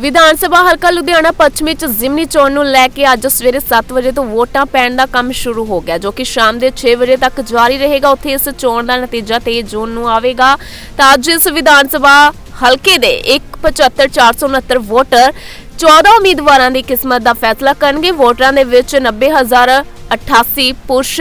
ਵਿਧਾਨ ਸਭਾ ਹਲਕਾ ਲੁਧਿਆਣਾ ਪੱਛਮੀ ਚ ਜ਼ਿਮਨੀ ਚੋਣ ਨੂੰ ਲੈ ਕੇ ਅੱਜ ਸਵੇਰੇ 7 ਵਜੇ ਤੋਂ ਵੋਟਾਂ ਪੈਣ ਦਾ ਕੰਮ ਸ਼ੁਰੂ ਹੋ ਗਿਆ, ਜੋ ਕਿ ਸ਼ਾਮ ਦੇ 6 ਵਜੇ ਤੱਕ ਜਾਰੀ ਰਹੇਗਾ। ਉੱਥੇ ਇਸ ਚੋਣ ਦਾ ਨਤੀਜਾ 23 ਜੂਨ ਨੂੰ ਆਵੇਗਾ। ਤਾਂ ਅੱਜ ਇਸ ਵਿਧਾਨ ਸਭਾ ਹਲਕੇ ਦੇ 175469 ਵੋਟਰ 14 ਉਮੀਦਵਾਰਾਂ ਦੀ ਕਿਸਮਤ ਦਾ ਫੈਸਲਾ ਕਰਨਗੇ। ਵੋਟਰਾਂ ਦੇ ਵਿੱਚ 90088 ਪੁਰਸ਼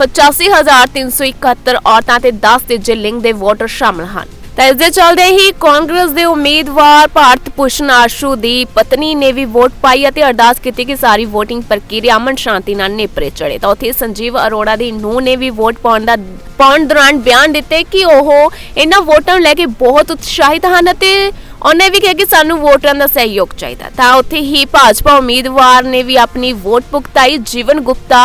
85371 ਔਰਤਾਂ ਤੇ 10 ਤੀਜੇ ਲਿੰਗ ਦੇ ਵੋਟਰ ਸ਼ਾਮਲ ਹਨ। ਤਾਂ ਇਸ ਦੇ ਚੱਲਦੇ ਹੀ ਕਾਂਗਰਸ ਦੇ ਉਮੀਦਵਾਰ ਭਾਰਤ ਭੂਸ਼ਣ ਆਸ਼ੂ ਦੀ ਪਤਨੀ ਨੇ ਵੀ ਵੋਟ ਪਾਈ ਅਤੇ ਅਰਦਾਸ ਕੀਤੀ ਕਿ ਸਾਰੀ VOTING ਪ੍ਰਕਿਰਿਆ ਅਮਨ ਸ਼ਾਂਤੀ ਨਾਲ ਨੇਪਰੇ ਚੜੇ ਤਾਂ ਉੱਥੇ ਸੰਜੀਵ ਅਰੋੜਾ ਦੀ ਨੂੰਹ ਨੇ ਵੀ ਵੋਟ ਪਾਉਣ ਦਾ ਪਾਉਣ ਦੌਰਾਨ ਬਿਆਨ ਦਿੱਤੇ ਕਿ ਉਹ ਇਹਨਾਂ ਵੋਟਾਂ ਨੂੰ ਲੈ ਕੇ ਬਹੁਤ ਉਤਸ਼ਾਹਿਤ ਹਨ ਅਤੇ ਉਹਨੇ ਵੀ ਕਿਹਾ ਕਿ ਸਾਨੂੰ ਵੋਟਰਾਂ ਦਾ ਸਹਿਯੋਗ ਚਾਹੀਦਾ ਤਾਂ ਉੱਥੇ ਹੀ ਭਾਜਪਾ ਉਮੀਦਵਾਰ ਨੇ ਵੀ ਆਪਣੀ ਵੋਟ ਪੁਗਤਾਈ ਜੀਵਨ ਗੁਪਤਾ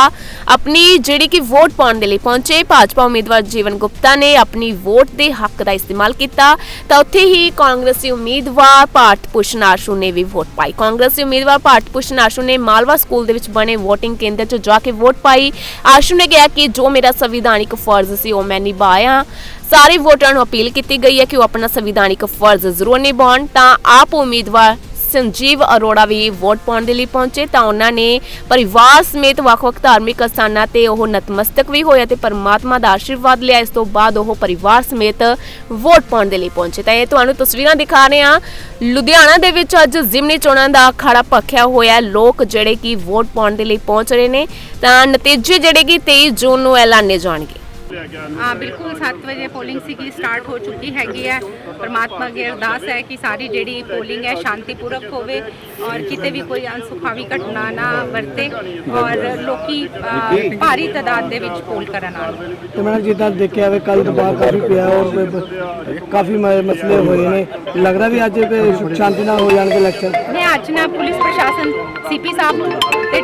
ਆਪਣੀ ਜਿਹੜੀ ਕਿ ਵੋਟ ਪਾਉਣ ਦੇ ਲਈ ਪਹੁੰਚੇ। ਭਾਜਪਾ ਉਮੀਦਵਾਰ ਜੀਵਨ ਗੁਪਤਾ ਨੇ ਆਪਣੀ ਵੋਟ ਦੇ ਹੱਕ ਦਾ ਇਸਤੇਮਾਲ ਕੀਤਾ। ਤਾਂ ਉੱਥੇ ਹੀ ਕਾਂਗਰਸੀ ਉਮੀਦਵਾਰ ਭਾਰਤ ਭੂਸ਼ਣ ਆਸ਼ੂ ਨੇ ਵੀ ਵੋਟ ਪਾਈ। ਕਾਂਗਰਸੀ ਉਮੀਦਵਾਰ ਭਾਰਤ ਭੂਸ਼ਣ ਆਸ਼ੂ ਨੇ ਮਾਲਵਾ ਸਕੂਲ ਦੇ ਵਿੱਚ ਬਣੇ ਵੋਟਿੰਗ ਕੇਂਦਰ 'ਚ ਜਾ ਕੇ ਵੋਟ ਪਾਈ। ਆਸ਼ੂ ਨੇ ਕਿਹਾ ਕਿ ਜੋ ਮੇਰਾ ਸੰਵਿਧਾਨਿਕ ਫਰਜ਼ ਸੀ, ਉਹ ਮੈਂ ਨਿਭਾਇਆ। ਸਾਰੇ ਵੋਟਰਾਂ ਨੂੰ ਅਪੀਲ ਕੀਤੀ ਗਈ ਹੈ ਕਿ ਉਹ ਆਪਣਾ ਸੰਵਿਧਾਨਿਕ ਫਰਜ਼ ਜ਼ਰੂਰ ਨਿਭਾਉਣ। ਤਾਂ ਆਪ ਉਮੀਦਵਾਰ ਸੰਜੀਵ ਅਰੋੜਾ ਵੀ ਵੋਟ ਪਾਉਣ ਦੇ ਲਈ ਪਹੁੰਚੇ, ਤਾਂ ਉਹਨਾਂ ਨੇ ਪਰਿਵਾਰ ਸਮੇਤ ਵੱਖ-ਵੱਖ ਧਾਰਮਿਕ ਸਥਾਨਾਂ ਤੇ ਉਹ ਨਤਮਸਤਕ ਵੀ ਹੋਏ ਤੇ ਪਰਮਾਤਮਾ ਦਾ ਆਸ਼ੀਰਵਾਦ ਲਿਆ। ਇਸ ਤੋਂ ਬਾਅਦ ਉਹ ਪਰਿਵਾਰ ਸਮੇਤ ਵੋਟ ਪਾਉਣ ਦੇ ਲਈ ਪਹੁੰਚੇ। ਤਾਂ ਇਹ ਤੁਹਾਨੂੰ ਤਸਵੀਰਾਂ ਦਿਖਾ ਰਹੇ ਹਾਂ। ਲੁਧਿਆਣਾ ਦੇ ਵਿੱਚ ਅੱਜ ਜ਼ਿਮਨੀ ਚੋਣਾਂ ਦਾ ਅਖਾੜਾ ਭਖਿਆ ਹੋਇਆ ਲੋਕ ਜਿਹੜੇ ਕਿ ਵੋਟ ਪਾਉਣ ਦੇ ਲਈ ਪਹੁੰਚ ਰਹੇ ਨੇ, ਤਾਂ ਨਤੀਜੇ ਜਿਹੜੇ ਕਿ 23 ਜੂਨ ਨੂੰ ਐਲਾਨੇ ਜਾਣਗੇ। ਹਾਂ ਬਿਲਕੁਲ 7 ਵਜੇ ਪੋਲਿੰਗ ਸੀਗੀ ਸਟਾਰਟ ਹੋ ਚੁੱਕੀ ਹੈਗੀ ਹੈ। ਪਰਮਾਤਮਾ ਅੱਗੇ ਅਰਦਾਸ ਹੈ ਕਿ ਸਾਰੀ ਜਿਹੜੀ ਪੋਲਿੰਗ ਹੈ ਸ਼ਾਂਤੀਪੂਰਵਕ ਹੋਵੇ ਔਰ ਕਿਤੇ ਵੀ ਕੋਈ ਅਨਸੁਖਾਵੀ ਘਟਨਾ ਨਾ ਵਰਤੇ ਔਰ ਲੋਕੀ ਭਾਰੀ ਤਾਦਾਦ ਦੇ ਵਿੱਚ ਪੋਲ ਕਰਨ ਆਉਣ। ਤੇ ਮੈਡਮ ਜਿੱਦਾਂ ਦੇਖਿਆ ਹੋਵੇ ਕੱਲ ਦਬਾਅ ਕਾਫੀ ਪਿਆ ਔਰ ਕਾਫੀ ਮ- ਮਸਲੇ ਹੋਏ ਨੇ। ਲੱਗਦਾ ਵੀ ਅੱਜ ਸ਼ਾਂਤੀ ਨਾਲ ਹੋ ਜਾਣਗੇ ਇਲੈਕਸ਼ਨ ਮੈਂ ਅੱਜ ਨਾ ਪੁਲਿਸ ਪ੍ਰਸ਼ਾਸਨ ਸੀਪੀ ਸਾਹਿਬ ਨੂੰ ਤੇ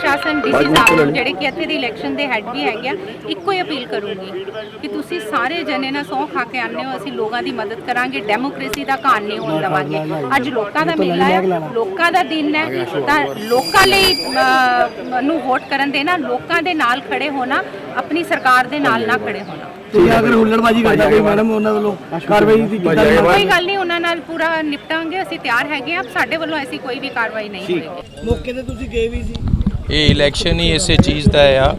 ਪ੍ਰਸ਼ਾਸਨ ਡੀਸੀ ਸਾਹਿਬ ਨੂੰ ਜਿਹੜੇ ਕਿ ਇੱਥੇ ਦੀ ਇਲੈਕਸ਼ਨ ਦੇ ਹੈੱਡ ਵੀ ਹੈਗੇ ਆ ਇੱਕੋ ਹੀ ਅਪੀਲ ਕਰੂੰਗੀ ਕਿ ਤੁਸੀਂ ਸਾਰੇ ਜਣੇ ਨਾ ਸਹੁੰ ਖਾ ਕੇ ਆਉਂਦੇ ਹੋ ਅਸੀਂ ਲੋਕਾਂ ਦੀ ਮਦਦ ਕਰਾਂਗੇ ਡੈਮੋਕ੍ਰੇਸੀ ਦਾ ਘਾਣ ਨਹੀਂ ਹੋਣ ਦੇਵਾਂਗੇ। ਅੱਜ ਲੋਕਾਂ ਦਾ ਮੇਲਾ ਹੈ ਲੋਕਾਂ ਦਾ ਦਿਨ ਹੈ ਤਾਂ ਲੋਕਾਂ ਲਈ ਨੂੰ ਵੋਟ ਕਰਨ ਦੇਣਾ ਲੋਕਾਂ ਦੇ ਨਾਲ ਖੜੇ ਹੋਣਾ ਆਪਣੀ ਸਰਕਾਰ ਦੇ ਨਾਲ ਨਾ ਖੜੇ ਹੋਣਾ। ਤੇ ਅਗਰ ਹੁੱਲੜਬਾਜੀ ਕਰਦਾ ਕੋਈ ਮੈਡਮ ਉਹਨਾਂ ਵੱਲੋਂ ਕਾਰਵਾਈ ਦੀ ਦੀ ਕੋਈ ਗੱਲ ਨਹੀਂ ਉਹਨਾਂ ਨਾਲ ਪੂਰਾ ਨਿਪਟਾਂਗੇ ਅਸੀਂ ਤਿਆਰ ਹੈਗੇ ਆ ਸਾਡੇ ਵੱਲੋਂ ਐਸੀ ਕੋਈ ਵੀ ਕਾਰਵਾਈ ਨਹੀਂ ਹੋਏਗੀ। ਮੌਕੇ ਤੇ ਤੁਸੀਂ ਗਏ ਵੀ ਸੀ। ਇਹ ਇਲੈਕਸ਼ਨ ਹੀ ਇਸੇ ਚੀਜ਼ ਦਾ ਆ।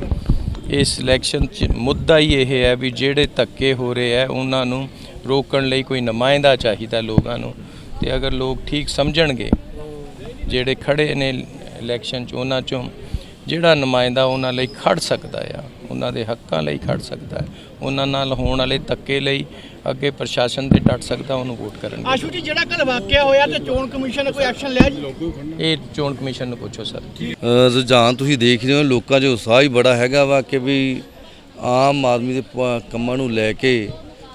ਇਸ ਇਲੈਕਸ਼ਨ 'ਚ ਮੁੱਦਾ ਹੀ ਇਹ ਹੈ ਵੀ ਜਿਹੜੇ ਧੱਕੇ ਹੋ ਰਹੇ ਆ, ਉਹਨਾਂ ਨੂੰ ਰੋਕਣ ਲਈ ਕੋਈ ਨੁਮਾਇੰਦਾ ਚਾਹੀਦਾ ਲੋਕਾਂ ਨੂੰ। ਤੇ ਅਗਰ ਲੋਕ ਠੀਕ ਸਮਝਣਗੇ, ਜਿਹੜੇ ਖੜੇ ਨੇ ਇਲੈਕਸ਼ਨ 'ਚ, ਉਹਨਾਂ 'ਚੋਂ ਜਿਹੜਾ ਨੁਮਾਇੰਦਾ ਉਹਨਾਂ ਲਈ ਖੜ ਸਕਦਾ ਆ ਉਹਨਾਂ ਦੇ ਹੱਕਾਂ ਲਈ ਖੜ ਸਕਦਾ ਹੈ। ਉਹਨਾਂ ਨਾਲ ਹੋਣ ਵਾਲੇ ਧੱਕੇ ਲਈ ਅੱਗੇ ਪ੍ਰਸ਼ਾਸਨ ਤੇ ਡਟ ਸਕਦਾ ਉਹਨੂੰ ਵੋਟ ਕਰਨਗੇ ਆਸ਼ੂ ਜੀ ਜਿਹੜਾ ਕੱਲ ਵਾਕਿਆ ਹੋਇਆ ਤੇ ਚੋਣ ਕਮਿਸ਼ਨ ਨੇ ਕੋਈ ਐਕਸ਼ਨ ਲਿਆ ਜੀ? ਇਹ ਚੋਣ ਕਮਿਸ਼ਨ ਨੂੰ ਪੁੱਛੋ ਸਰ। ਰੁਝਾਨ ਤੁਸੀਂ ਦੇਖ ਰਹੇ ਹੋ ਲੋਕਾਂ 'ਚ ਉਤਸ਼ਾਹ ਹੀ ਬੜਾ ਹੈਗਾ ਵਾ ਕਿ ਵੀ ਆਮ ਆਦਮੀ ਦੇ ਕੰਮਾਂ ਨੂੰ ਲੈ ਕੇ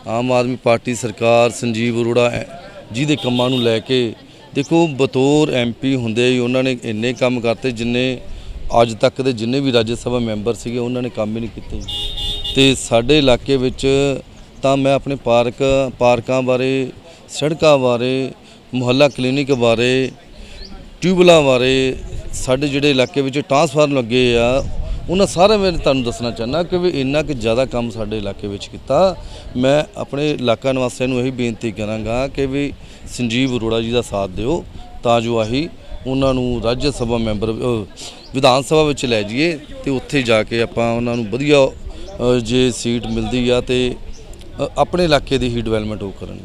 ਆਮ ਆਦਮੀ ਪਾਰਟੀ ਸਰਕਾਰ ਸੰਜੀਵ ਅਰੋੜਾ ਐ- ਜਿਹਦੇ ਕੰਮਾਂ ਨੂੰ ਲੈ ਕੇ ਦੇਖੋ ਬਤੌਰ ਐਮਪੀ ਹੁੰਦੇ ਹੀ ਉਹਨਾਂ ਨੇ ਇੰਨੇ ਕੰਮ ਕਰਤੇ ਜਿੰਨੇ ਅੱਜ ਤੱਕ ਦੇ ਜਿੰਨੇ ਵੀ ਰਾਜ ਸਭਾ ਮੈਂਬਰ ਸੀਗੇ, ਉਹਨਾਂ ਨੇ ਕੰਮ ਹੀ ਨਹੀਂ ਕੀਤੇ। ਤੇ ਸਾਡੇ ਇਲਾਕੇ ਵਿੱਚ ਤਾਂ ਮੈਂ ਆਪਣੇ ਪਾਰਕ, ਪਾਰਕਾਂ ਬਾਰੇ, ਸੜਕਾਂ ਬਾਰੇ, ਮੁਹੱਲਾ ਕਲੀਨਿਕ ਬਾਰੇ ਟਿਊਬਲਾਂ ਬਾਰੇ, ਸਾਡੇ ਜਿਹੜੇ ਇਲਾਕੇ ਵਿੱਚ ਟਰਾਂਸਫਾਰਮ ਲੱਗੇ ਆ, ਉਹਨਾਂ ਸਾਰੇ ਮੈਂ ਤੁਹਾਨੂੰ ਦੱਸਣਾ ਚਾਹੁੰਦਾ ਕਿ ਵੀ ਇੰਨਾ ਕਿ ਜ਼ਿਆਦਾ ਕੰਮ ਸਾਡੇ ਇਲਾਕੇ ਵਿੱਚ ਕੀਤਾ। ਮੈਂ ਆਪਣੇ ਇਲਾਕਾ ਨਿਵਾਸੀਆਂ ਨੂੰ ਇਹੀ ਬੇਨਤੀ ਕਰਾਂਗਾ ਕਿ ਵੀ ਸੰਜੀਵ ਅਰੋੜਾ ਜੀ ਦਾ ਸਾਥ ਦਿਓ, ਤਾਂ ਜੋ ਆਹੀ ਉਹਨਾਂ ਨੂੰ ਰਾਜ ਸਭਾ ਮੈਂਬਰ ਵਿਧਾਨ ਸਭਾ ਵਿੱਚ ਲੈ ਜਾਈਏ ਤੇ ਉੱਥੇ ਜਾ ਕੇ ਆਪਾਂ ਉਹਨਾਂ ਨੂੰ ਵਧੀਆ ਜੇ ਸੀਟ ਮਿਲਦੀ ਆ ਤੇ ਆਪਣੇ ਇਲਾਕੇ ਦੀ ਹੀ ਡਿਵੈਲਪਮੈਂਟ ਉਹ ਕਰਨਗੇ।